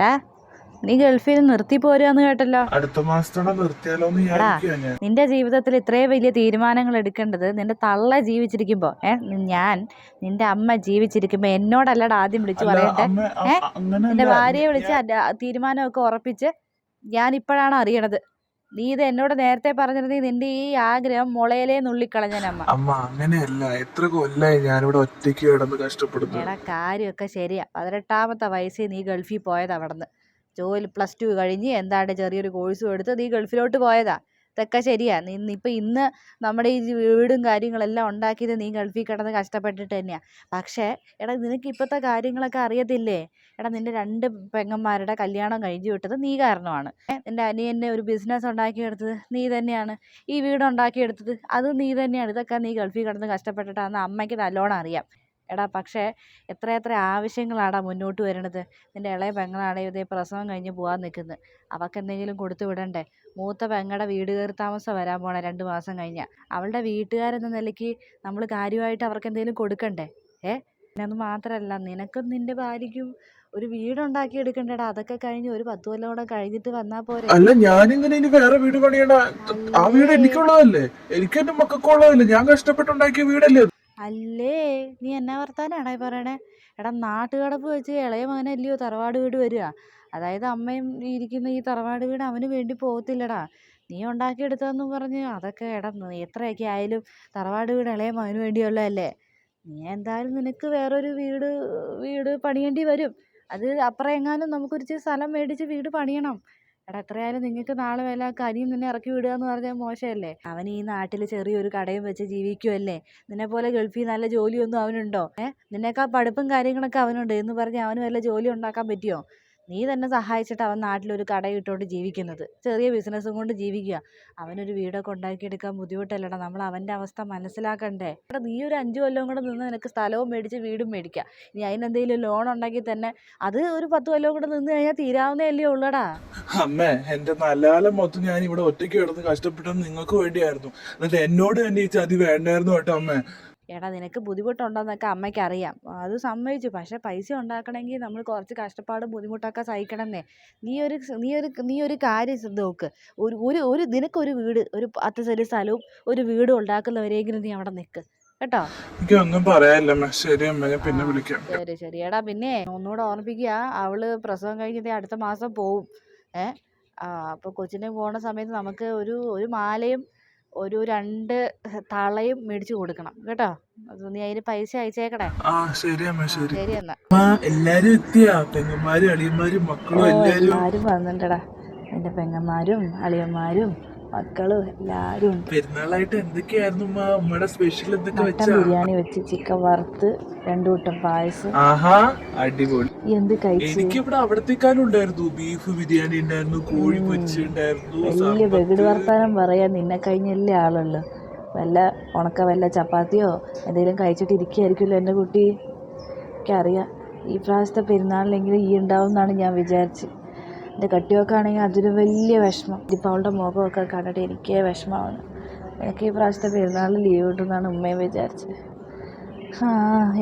ഏ നീ ഗൾഫിൽ നിർത്തി പോരുകയെന്ന് കേട്ടല്ലോ. അടുത്ത മാസത്തോടെ നിർത്തിയാലോ. നിന്റെ ജീവിതത്തിൽ ഇത്രയും വലിയ തീരുമാനങ്ങൾ എടുക്കേണ്ടത് നിന്റെ തള്ള ജീവിച്ചിരിക്കുമ്പോ ഏ ഞാൻ നിന്റെ അമ്മ ജീവിച്ചിരിക്കുമ്പോ എന്നോടല്ലട ആദ്യം വിളിച്ചു പറയട്ടെ ഏ? നിന്റെ ഭാര്യയെ വിളിച്ച് തീരുമാനമൊക്കെ ഉറപ്പിച്ച് ഞാൻ ഇപ്പോഴാണ് അറിയണത്? നീ ഇത് എന്നോട് നേരത്തെ പറഞ്ഞിരുന്നെങ്കിൽ നിന്റെ ഈ ആഗ്രഹം മുളയിലേ നുള്ളിക്കളഞ്ഞനമ്മ. അമ്മ അങ്ങനെയല്ല. എത്ര കൊല്ലായി ഞാനിവിടെ ഒറ്റയ്ക്ക് കിടന്ന് കഷ്ടപ്പെടുന്നു എടാ കാര്യമൊക്കെ ശരിയാ. പതിനെട്ടാമത്തെ വയസ്സിൽ നീ ഗൾഫിൽ പോയത് അവിടുന്ന്. ജോലി പ്ലസ് ടു കഴിഞ്ഞ് എന്താണ്ട് ചെറിയൊരു കോഴ്സും എടുത്ത് നീ ഗൾഫിലോട്ട് പോയതാ. ഇതൊക്കെ ശരിയാ. നീ ഇപ്പം ഇന്ന് നമ്മുടെ ഈ വീടും കാര്യങ്ങളെല്ലാം ഉണ്ടാക്കിയത് നീ ഗൾഫിൽ കിടന്ന് കഷ്ടപ്പെട്ടിട്ട് തന്നെയാ. പക്ഷേ എടാ നിനക്ക് ഇപ്പോഴത്തെ കാര്യങ്ങളൊക്കെ അറിയത്തില്ലേ? എടാ നിന്റെ രണ്ട് പെങ്ങന്മാരുടെ കല്യാണം കഴിഞ്ഞു വിട്ടത് നീ കാരണമാണ്. ഏ, നിന്റെ അനിയനെ ഒരു ബിസിനസ് ഉണ്ടാക്കിയെടുത്തത് നീ തന്നെയാണ്. ഈ വീട് ഉണ്ടാക്കിയെടുത്തത് അത് നീ തന്നെയാണ്. ഇതൊക്കെ നീ ഗൾഫിൽ കിടന്ന് കഷ്ടപ്പെട്ടിട്ടാന്ന് അമ്മയ്ക്ക് നല്ലോണം അറിയാം. എടാ പക്ഷേ എത്ര എത്ര ആവശ്യങ്ങളാടാ മുന്നോട്ട് വരണത്. നിന്റെ ഇളയ പെങ്ങളാണെങ്കിൽ ഇതേ പ്രസവം കഴിഞ്ഞ് പോകാൻ നിൽക്കുന്നത് അവൾക്ക് എന്തെങ്കിലും കൊടുത്തു വിടണ്ടേ? മൂത്ത പെങ്ങളുടെ വീട് കയറി താമസം വരാൻ പോണേ രണ്ട് മാസം കഴിഞ്ഞാൽ അവളുടെ വീട്ടുകാരെന്ന നിലയ്ക്ക് നമ്മൾ കാര്യമായിട്ട് അവർക്ക് എന്തെങ്കിലും കൊടുക്കണ്ടേ? ഏ? പിന്നെ മാത്രമല്ല നിനക്കും നിന്റെ ഭാര്യയ്ക്കും ഒരു വീടുണ്ടാക്കി എടുക്കണ്ടേടാ. അതൊക്കെ കഴിഞ്ഞ് ഒരു പത്ത് കൊല്ലം കൂടെ കഴിഞ്ഞിട്ട് വന്നാ പോരെ. അല്ല ഞാനിങ്ങനെ ഇനി വേറെ വീട് പണിയണ്ട. ആ വീട് എനിക്കുള്ളതല്ലേ? എനിക്ക് എന്റെ മക്കൾക്കുള്ളതല്ലേ? ഞാൻ കഷ്ടപ്പെട്ടുണ്ടാക്കിയ വീടല്ലേ? അല്ലേ? നീ എന്നാ വർത്താനാണേ പറയണേ? എടാ നാട്ടുകടപ്പ് വെച്ച് ഇളയ മകനല്ലയോ തറവാട് വീട് വരിക? അതായത് അമ്മയും ഇരിക്കുന്ന ഈ തറവാട് വീട് അവന് വേണ്ടി പോകത്തില്ലടാ. നീ ഉണ്ടാക്കിയെടുത്തതെന്ന് പറഞ്ഞ് അതൊക്കെ എടാ എത്രയൊക്കെ ആയാലും തറവാട് വീട് ഇളയ മകന് വേണ്ടിയുള്ളതല്ലേ? നീ എന്തായാലും നിനക്ക് വേറൊരു വീട് വീട് പണിയേണ്ടി വരും. അത് അപ്പുറം എങ്ങാനും നമുക്കൊരു ഇച്ചിരി സ്ഥലം മേടിച്ച് വീട് പണിയണം. എടാ എത്രയായാലും നിങ്ങൾക്ക് നാളെ വല്ല കനിയും നിന്നെ ഇറക്കി വിടുക എന്ന് പറഞ്ഞാൽ മോശമല്ലേ? അവൻ ഈ നാട്ടിൽ ചെറിയൊരു കടയും വെച്ച് ജീവിക്കുമല്ലേ നിന്നെ പോലെ ഗൾഫിൽ നല്ല ജോലിയൊന്നും അവനുണ്ടോ? ഏഹ് നിന്നേക്കാൾ പഠിപ്പും കാര്യങ്ങളൊക്കെ അവനുണ്ട് എന്ന് പറഞ്ഞ് അവന് വല്ല ജോലി ഉണ്ടാക്കാൻ പറ്റുമോ നീ തന്നെ സഹായിച്ചിട്ട് അവൻ നാട്ടിലൊരു കട ഇട്ടുകൊണ്ട് ജീവിക്കുന്നത്. ചെറിയ ബിസിനസ്സും കൊണ്ട് ജീവിക്കുക. അവനൊരു വീടൊക്കെ ഉണ്ടാക്കിയെടുക്കാൻ ബുദ്ധിമുട്ടല്ലടാ. നമ്മൾ അവന്റെ അവസ്ഥ മനസ്സിലാക്കണ്ടേ. എടാ നീ ഒരു അഞ്ച് കൊല്ലം കൂടെ നിന്ന് നിനക്ക് സ്ഥലവും മേടിച്ച് വീടും മേടിക്കാം. ഇനി അതിനെന്തെങ്കിലും ലോൺ ഉണ്ടെങ്കിൽ തന്നെ അത് ഒരു പത്ത് കൊല്ലം കൂടെ നിന്ന് കഴിഞ്ഞാൽ തീരാവുന്നതല്ലേ ഉള്ളടാ. അമ്മേ എന്റെ നല്ലാലം മൊത്തം ഞാൻ ഇവിടെ ഒറ്റയ്ക്ക് കിടന്ന് കഷ്ടപ്പെട്ടത് നിങ്ങൾക്ക് വേണ്ടിയായിരുന്നു. എന്നിട്ട് എന്നോട് തന്നെ ഈ ചതി വേണ്ടായിരുന്നു കേട്ടോ അമ്മേ. എടാ നിനക്ക് ബുദ്ധിമുട്ടുണ്ടോന്നൊക്കെ അമ്മയ്ക്ക് അറിയാം അത് സമ്മതിച്ചു. പക്ഷെ പൈസ ഉണ്ടാക്കണമെങ്കിൽ നമ്മൾ കുറച്ച് കഷ്ടപ്പാടും ബുദ്ധിമുട്ടൊക്കെ സഹിക്കണമെന്നേ. നീ ഒരു നീ ഒരു നീ ഒരു കാര്യം ശ്രദ്ധ നോക്ക്. ഒരു ഒരു ഒരു നിനക്കൊരു വീട് ഒരു പത്ത് സെന്റ് സ്ഥലവും ഒരു വീടും ഉണ്ടാക്കുന്നവരെങ്കിലും നീ അവിടെ നിൽക്ക് കേട്ടോ? എനിക്ക് ഒന്നും പറയാനില്ല ശരി അമ്മ ഞാൻ പിന്നെ വിളിക്കാം. ശരി ശരി. എടാ പിന്നെ ഒന്നുകൂടെ ഓർമ്മിപ്പിക്കുക. അവൾ പ്രസവം കഴിഞ്ഞിട്ട് അടുത്ത മാസം പോവും. ഏഹ് ആ അപ്പോൾ കൊച്ചിനെ പോണ സമയത്ത് നമുക്ക് ഒരു ഒരു മാലയും ഒരു രണ്ട് തളയും മേടിച്ചു കൊടുക്കണം. കേട്ടോ? നീ അതിന് പൈസ അയച്ചേക്കണേ. ആ ശരി എന്നാ. എല്ലാരും എല്ലാരും. വന്നിട്ടടാ എന്റെ പെങ്ങന്മാരും അളിയന്മാരും മക്കളും എല്ലാരും ഉണ്ട്. പെരുന്നാളായിട്ട് എന്തൊക്കെയായിരുന്നു ഉമ്മ? ഉമ്മയുടെ സ്പെഷ്യൽ എന്തൊക്കെ വെച്ചാ? ബിരിയാണി വെച്ച് ചിക്കൻ വറുത്ത് രണ്ടു കൂട്ടം പായസം. ആഹാ അടിപൊളി. എന്ത് കഴിച്ചു? എനിക്ക് ഇവിടെ അവിടത്തേക്കാളും ഉണ്ടായിരുന്നു ബീഫ് ബിരിയാണി ഉണ്ടായിരുന്നു കോഴി പൊരിച്ച ഉണ്ടായിരുന്നു വലിയ. വെകിട് വർത്താനം പറയാൻ നിന്നെ കഴിഞ്ഞല്ലേ ആളുള്ളു. വല്ല ഉണക്ക വല്ല ചപ്പാത്തിയോ എന്തെങ്കിലും കഴിച്ചിട്ട് ഇരിക്കുകയായിരിക്കുമല്ലോ എന്റെ കുട്ടി. എനിക്കറിയാം. ഈ പ്രാവശ്യത്തെ പെരുന്നാളിലെങ്കിലും ഈ ഉണ്ടാവും എന്നാണ് ഞാൻ വിചാരിച്ചത് എന്റെ കട്ടിയൊക്കെ ആണെങ്കിൽ അതിന് വലിയ വിഷമം. ഇപ്പോൾ അവളുടെ മുഖമൊക്കെ കണ്ടിട്ട് എനിക്കേ വിഷമമാണ്. എനിക്ക് ഈ പ്രാവശ്യത്തെ പെരുന്നാളിൽ ലീവ് കിട്ടുമെന്നാണ് ഉമ്മയും വിചാരിച്ചത്. ആ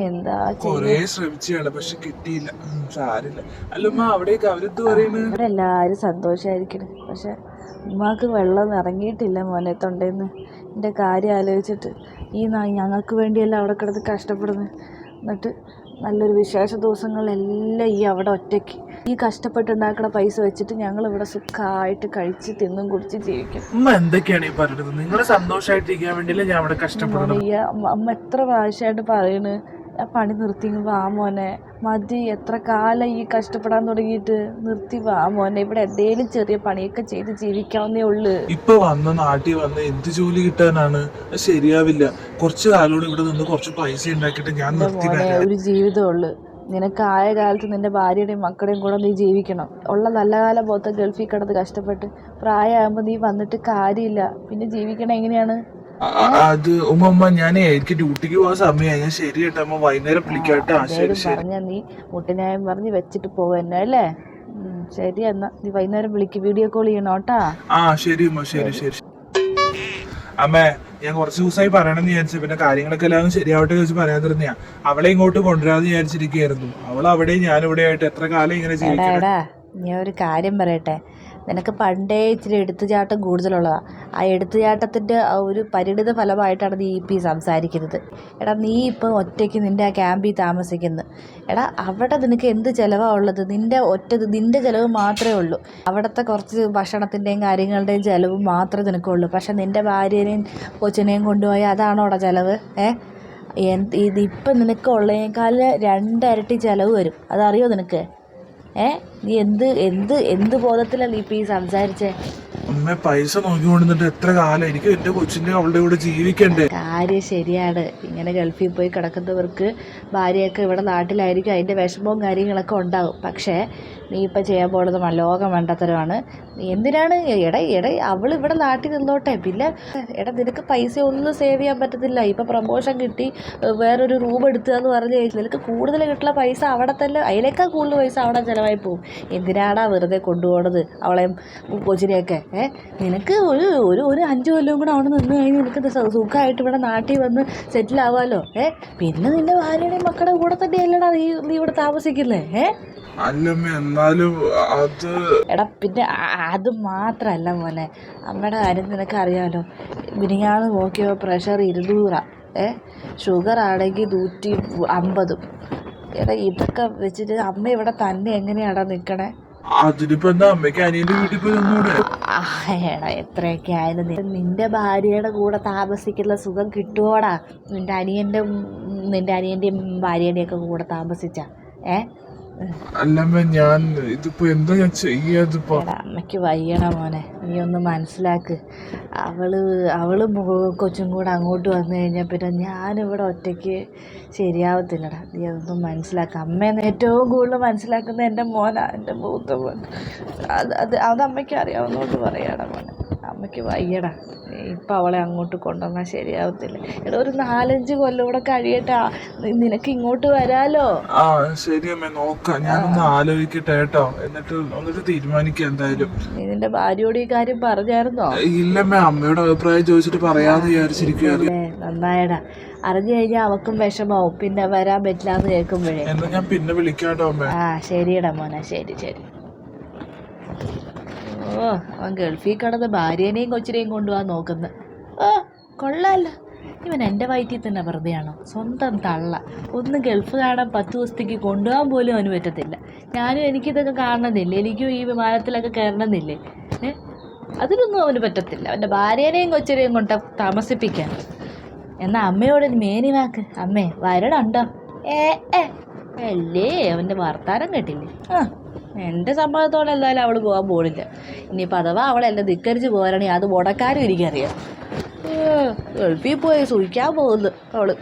എന്താ കൊറേ ചെയ്യുക ശ്രമിച്ചാണ് പക്ഷെ കിട്ടിയില്ല. സാരില്ല അല്ല ഉമ്മ അവിടേക്ക് അവരെന്ത് പറയുന്നത് ഇവിടെ എല്ലാവരും സന്തോഷമായിരിക്കണം പക്ഷെ ഉമ്മാക്ക് വെള്ളം ഇറങ്ങിയിട്ടില്ല മോനെ തൊണ്ടേന്ന്. എന്റെ കാര്യം ആലോചിച്ചിട്ട് ഈ ഞങ്ങൾക്ക് വേണ്ടിയല്ല അവിടെ കിടന്ന് കഷ്ടപ്പെടുന്നത് എന്നിട്ട് നല്ലൊരു വിശേഷ ദിവസങ്ങളിലെല്ലാം ഈ അവിടെ ഒറ്റയ്ക്ക്. ഈ കഷ്ടപ്പെട്ടുണ്ടാക്കുന്ന പൈസ വെച്ചിട്ട് ഞങ്ങൾ ഇവിടെ സുഖമായിട്ട് കഴിച്ച് തിന്നും കുടിച്ച് ജീവിക്കും. അമ്മ എന്തൊക്കെയാണ് ഈ പറയുന്നത് നിങ്ങൾ സന്തോഷമായിട്ടിരിക്കാൻ വേണ്ടിയല്ലേ ഞാൻ അവിടെ കഷ്ടപ്പെടുന്നത്? അമ്മ എത്ര പ്രാവശ്യമായിട്ട് പറയണ്? പണി നിർത്തി വാ മോനെ. മതി എത്ര കാലം ഈ കഷ്ടപ്പെടാൻ തുടങ്ങിയിട്ട്? നിർത്തി വാ മോനെ. ഇവിടെ എന്തേലും ചെറിയ പണിയൊക്കെ ചെയ്ത് ജീവിക്കാവുന്നേ ഉള്ളു. ഇപ്പൊ വന്ന നാട്ടിൽ വന്ന് എന്ത് ജോലി കിട്ടാനാണ്? ശരിയാവില്ല. കുറച്ച് കാലോട് ഇവിടെ നിന്ന് കുറച്ച് പൈസ ഉണ്ടാക്കിയിട്ട് ഞാൻ നിർത്തി മോനെ ഒരു ജീവിതമുള്ളു നിനക്ക് ആയ കാലത്ത് നിന്റെ ഭാര്യയുടെയും മക്കളുടെയും കൂടെ നീ ജീവിക്കണം. ഉള്ള നല്ല കാലം പോത്ത ഗൾഫിൽ കിടന്ന് കഷ്ടപ്പെട്ട് പ്രായമാകുമ്പോൾ നീ വന്നിട്ട് കാര്യമില്ല. പിന്നെ ജീവിക്കണം എങ്ങനെയാണ്? അത് ഉമ്മ ഞാനേ എനിക്ക് ഡ്യൂട്ടിക്ക് പോകാൻ സമയമായി ഞാൻ ശരി കേട്ടോ അമ്മ വൈകുന്നേരം വിളിക്കാട്ടോ. ആ, ശരി എന്തായാലും ശരി. പറഞ്ഞ നീ മുട്ടിനായം പറഞ്ഞ് വെച്ചിട്ട് പോവന്നെ അല്ലേ? ഉം, ശരി എന്നാ. നീ വൈകുന്നേരം വിളിക്ക് വീഡിയോ കോൾ ചെയ്യണോട്ടാ ആ ശരി ഉമ്മ ശരി ശരി. അമ്മേ ഞാൻ കുറച്ച് ദിവസമായി പറയണമെന്ന് വിചാരിച്ചു പിന്നെ കാര്യങ്ങളൊക്കെ എല്ലാം ശരിയാവട്ടെ വെച്ച് പറയാതിരുന്നയാ അവളെ ഇങ്ങോട്ട് കൊണ്ടുവരാന്ന് വിചാരിച്ചിരിക്കുകയായിരുന്നു. അവൾ അവിടെ ഞാൻ ഇവിടെ ആയിട്ട് എത്ര കാലം ഇങ്ങനെ എടാ ജീവിക്കണം? എടാ ഞാൻ ഒരു കാര്യം പറയട്ടെ. നിനക്ക് പണ്ടേ ഇച്ചിരി എടുത്തുചാട്ടം കൂടുതലുള്ളതാണ് ആ എടുത്തുചാട്ടത്തിന്റെ ഒരു പരിണിത ഫലമായിട്ടാണ് നീ ഇപ്പം ഈ സംസാരിക്കുന്നത്. എടാ നീ ഇപ്പം ഒറ്റയ്ക്ക് നിന്റെ ആ ക്യാമ്പിൽ താമസിക്കുന്നു. എടാ അവിടെ നിനക്ക് എന്ത് ചിലവാണ് ഉള്ളത്? നിന്റെ ഒറ്റ നിന്റെ ചിലവ് മാത്രമേ ഉള്ളൂ. അവിടുത്തെ കുറച്ച് ഭക്ഷണത്തിന്റെയും കാര്യങ്ങളുടെയും ചിലവ് മാത്രമേ നിനക്കുള്ളൂ. പക്ഷെ നിന്റെ ഭാര്യനെയും കൊച്ചിനെയും കൊണ്ടുപോയി അതാണോ അവിടെ ചിലവ്? ഏ? എന്ത് ഇതിപ്പം ഇപ്പം നിനക്ക് ഉള്ളതിനേക്കാൾ രണ്ടരട്ടി ചിലവ് വരും. അതറിയോ നിനക്ക്? ഏ? നീ എന്ത് എന്ത് എന്ത് ബോധത്തിലാണ് നീ ഇപ്പം ഈ സംസാരിച്ചേ? അമ്മ പൈസ നോക്കി നോക്കിക്കൊണ്ടിരുന്നിട്ട് എത്ര കാലം? എനിക്ക് എന്റെ കൊച്ചിന്റെ അവളുടെ കൂടെ ജീവിക്കണ്ടേ? കാര്യം ശരിയാണ്. ഇങ്ങനെ ഗൾഫിൽ പോയി കിടക്കുന്നവർക്ക് ഭാര്യയൊക്കെ ഇവിടെ നാട്ടിലായിരിക്കും. അതിന്റെ വിഷമവും കാര്യങ്ങളൊക്കെ ഉണ്ടാവും. പക്ഷേ നീ ഇപ്പം ചെയ്യാൻ പോകുന്നത് ലോകം വേണ്ടത്തരമാണ് എന്തിനാണ്? എടാ എടാ അവൾ ഇവിടെ നാട്ടിൽ നിന്നോട്ടെ. പിന്നെ എടാ നിനക്ക് പൈസ ഒന്നും സേവ് ചെയ്യാൻ പറ്റത്തില്ല. ഇപ്പം പ്രമോഷൻ കിട്ടി. വേറൊരു റൂം എടുത്തു എന്ന് പറഞ്ഞു കഴിഞ്ഞാൽ നിനക്ക് കൂടുതൽ കിട്ടുന്ന പൈസ അവിടെ തന്നെ അതിനേക്കാൾ കൂടുതൽ പൈസ അവിടെ ചിലവായി പോകും. എന്തിനാടാ വെറുതെ കൊണ്ടുപോകണത് അവളെയും കൊച്ചിനെയൊക്കെ നിനക്ക് ഒരു ഒരു ഒരു അഞ്ച് കൊല്ലവും കൂടെ അവിടെ നിന്ന് കഴിഞ്ഞ് നിനക്ക് സുഖമായിട്ട് ഇവിടെ നാട്ടിൽ വന്ന് സെറ്റിൽ ആവാലോ? ഏ പിന്നെ നിന്റെ ഭാര്യയുടെയും മക്കളുടെ കൂടെ തന്നെ അല്ലടാ നീ നീ ഇവിടെ താമസിക്കുന്നേ ഏ? അല്ലമ്മ എന്നാലും അത് എടാ പിന്നെ അത് മാത്രമല്ല മോനെ. അമ്മയുടെ കാര്യം നിനക്ക് അറിയാമല്ലോ മിനിങ്ങാന്ന് നോക്കിയോ പ്രഷർ ഇരുന്നൂറാ ഏ? ഷുഗർ ആണെങ്കിൽ നൂറ്റി അമ്പതും. എടാ ഇതൊക്കെ വെച്ചിട്ട് അമ്മ ഇവിടെ തന്നെ എങ്ങനെയാടാ നിൽക്കണേ അതിനിപ്പോ എന്താ അമ്മയ്ക്ക് അനിയന്റെ വീട്ടിൽ പോയി ഒന്നുകൂടെ എടാ എത്രയൊക്കെ ആയാലും നിന്റെ ഭാര്യയുടെ കൂടെ താമസിക്കുന്ന സുഖം കിട്ടുവോടാ? നിന്റെ അനിയന്റെ നിന്റെ അനിയന്റെയും ഭാര്യയുടെയൊക്കെ കൂടെ താമസിച്ച. ഏ? അല്ലമ്മ ഞാൻ ഇതിപ്പോ എന്താ ഞാൻ ചെയ്യാതിപ്പോ അമ്മയ്ക്ക് വയ്യണ മോനെ. നീ ഒന്ന് മനസ്സിലാക്ക്. അവൾ അവൾ കൊച്ചും കൂടെ അങ്ങോട്ട് വന്നു കഴിഞ്ഞാൽ പിന്നെ ഞാനിവിടെ ഒറ്റയ്ക്ക് ശരിയാവത്തില്ലടാ. നീ അതൊന്നും മനസ്സിലാക്ക. അമ്മേനെ ഏറ്റവും കൂടുതൽ മനസ്സിലാക്കുന്ന എന്റെ മോനാ എന്റെ മൂത്ത മോൻ. അത് അത് അത് അമ്മയ്ക്ക് അറിയാവുന്നതുകൊണ്ട് പറയടാ മോനെ. അമ്മയ്ക്ക് വയ്യടാ. ഇപ്പം അവളെ അങ്ങോട്ട് കൊണ്ടുവന്നാൽ ശരിയാവത്തില്ല. എടാ ഒരു നാലഞ്ച് കൊല്ലം കൂടെ കഴിയട്ടെ. നിനക്ക് ഇങ്ങോട്ട് വരാലോ? ആ ശരി അമ്മേ നോക്കാം. ഞാനൊന്ന് ആലോചിക്കട്ടെ കേട്ടോ. എന്നിട്ട് എന്നിട്ട് തീരുമാനിക്കാം എന്തായാലും. നിന്റെ ഭാര്യയോട് ഈ കാര്യം പറഞ്ഞായിരുന്നോ? ഇല്ലമ്മേ അമ്മയുടെ അഭിപ്രായം ചോദിച്ചിട്ട് പറയാന്ന് വിചാരിച്ചിരിക്കുകയാണ് നന്നായടാ. അറിഞ്ഞു കഴിഞ്ഞാൽ അവക്കും വിഷമാവും. പിന്നെ വരാൻ പറ്റില്ല എന്ന് കേൾക്കുമ്പോഴേ. എന്നാ ഞാൻ പിന്നെ വിളിക്കാട്ടോ അമ്മേ. ആ ശരിയടാ മോനെ. ശരി ശരി. ഓ അവൻ ഗൾഫിൽ കിടന്ന് ഭാര്യേനെയും കൊച്ചിനെയും കൊണ്ടുപോകാൻ നോക്കുന്നത് ഓ കൊള്ളാല്ല ഇവൻ എന്റെ വയറ്റിൽ തന്നെ വെറുതെയാണോ സ്വന്തം തള്ള. ഒന്ന് ഗൾഫ് കാണാൻ പത്ത് ദിവസത്തേക്ക് കൊണ്ടുപോകാൻ പോലും അവന് പറ്റത്തില്ല. ഞാനും എനിക്കിതൊക്കെ കാണണമെന്നില്ലേ എനിക്കും ഈ വിമാനത്തിലൊക്കെ കയറണമെന്നില്ലേ? ഏ? അതിനൊന്നും അവന് പറ്റത്തില്ല. അവന്റെ ഭാര്യേനെയും കൊച്ചിനെയും കൊണ്ട് താമസിപ്പിക്കാൻ. എന്നാൽ അമ്മയോട് ഒരു അമ്മേ വരണുണ്ടോ ഏ ഏ അല്ലേ? അവന്റെ വർത്താനം കേട്ടില്ലേ? ആ എന്റെ സമ്മതത്തോടെ എന്തായാലും അവൾ പോകാൻ പോണില്ല. ഇനിയിപ്പോൾ അഥവാ അവളെല്ലാം ധിക്കരിച്ച് പോകാനാണെങ്കിൽ അത് മുടക്കാനും എനിക്കറിയാം. ഗൾഫിൽ പോയി സൂക്ഷിക്കാൻ പോകുന്നു അവൾ.